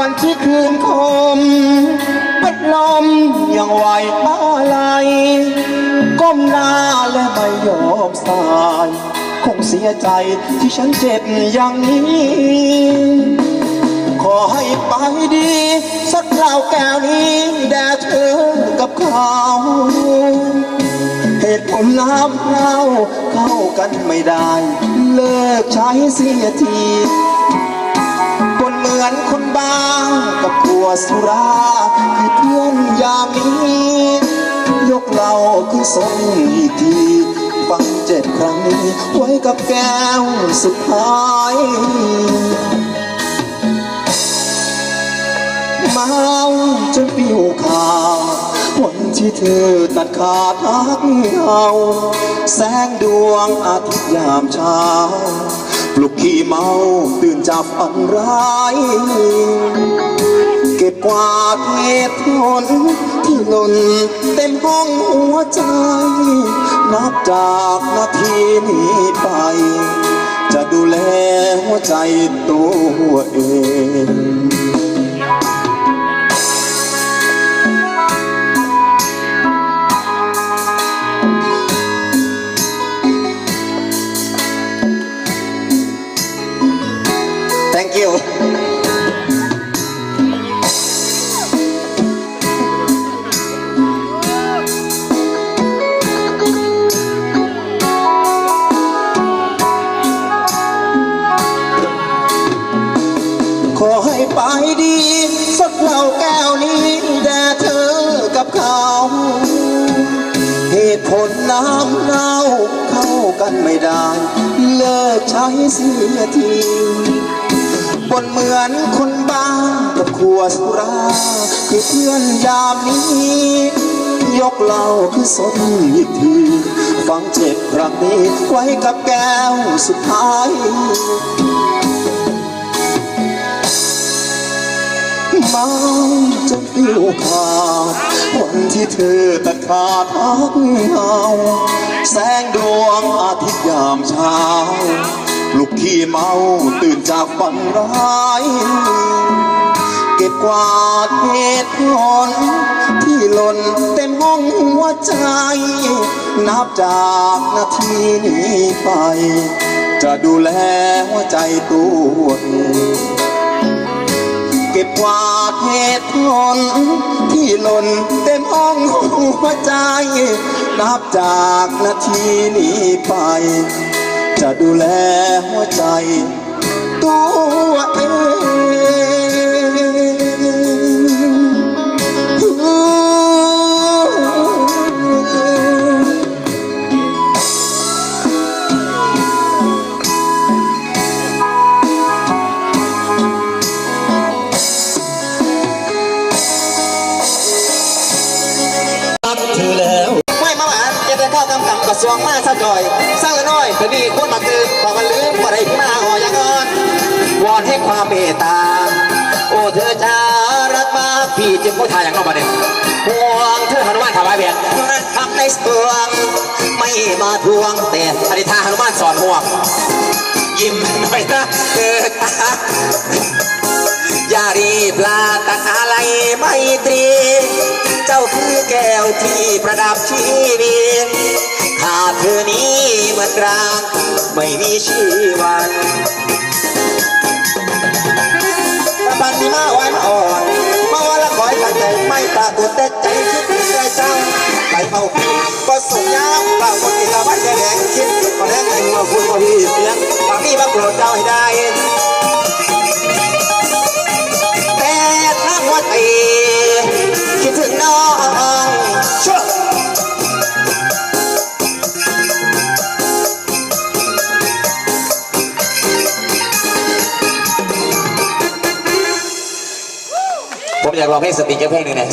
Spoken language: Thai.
วันที่คืนคมพัดลมยังไหวอะไรก้มหน้าและไม่ยอมสาย คงเสียใจที่ฉันเจ็บอย่างนี้ ขอให้ไปดีสักเหล้าแก้วนี้แด่เธอกับเขาเหตุผลน้ำเล่าเข้ากันไม่ได้ เลิกใช้เสียที มือนคนบ้ากับขวสุราให้เพื่อนยามียกเราขึ้นส่งอีกทีฟังเจ็บครั้งนี้ไว้กับแก้วสุดท้ายเมาจนปิวขาดวันที่เธอตัดขาดรักเอาแสงดวงอาทิตย์ยามเช้า ลุกขี้เมาตื่นจากฝันร้าย เก็บกวาดเหตุผลที่หล่นเต็มห้องหัวใจ นับจากนาทีนี้ไป จะดูแลหัวใจตัวเอง ไปดีสักเหล่าแก้วนี้แด่เธอกับเขา เหตุผลน้ำเน่าเข้ากันไม่ได้ เลิกใช้เสียทีบนเหมือนคนบ้ากับขวดสุรา คือเพื่อนยามนี้ ยกเหล้าคือสนอีกทีฟังเจ็บรั้งนี้ไว้กับแก้วสุดท้าย เมาจนฟิวขาดวันที่เธอตัดขาดทักเงาแสงดวงอาทิตย์ยามเช้าลูกขี้เมาตื่นจากฝันร้าย เก็บกวาดเหตุผลที่หล่นเต็มห้องหัวใจ นับจากนาทีนี้ไป จะดูแลหัวใจตัวเอง ก็บกวาดเหตุผลที่หล่นเต็มห้องหัวใจ นับจากนาทีนี้ไป จะดูแลหัวใจ ตัวเอง มีคนมาคือบอกกันลืมว่ได้มาอ่อยังอ่อนวอนให้ความเมตตา โอ้เธอจะรักมากพี่จึงพูดทายอย่างนอกประเด็นห่วงเธอหนุมานถวายเบียดทำในสวงไม่มาทวงแต่อธิษฐานหนุมานสอนห่วงยิ้มหน่อยนะเกิดตาอย่ารีบลาตัดอะไรไม่ตรี เจ้าคือแก้วที่ประดับชีวิตขาดเธอนี้ เหมือนรักไม่มีชีวันตะปันมีมาไว้มาอ่อนมาว่าละคอยตั้งใจไม่ตาตัวแต่ใจคิดถึงใจเจ้าไปเมาผิดก็ส่งยามเปล่าคนที่ละวันแดงคิดก็แดงในหัวคุณว่าพี่เสียงปางทีบาโกรธเจ้าให้ได้ อยากร้องเพลงสติกเกเพลงหนึ่งเนี่ย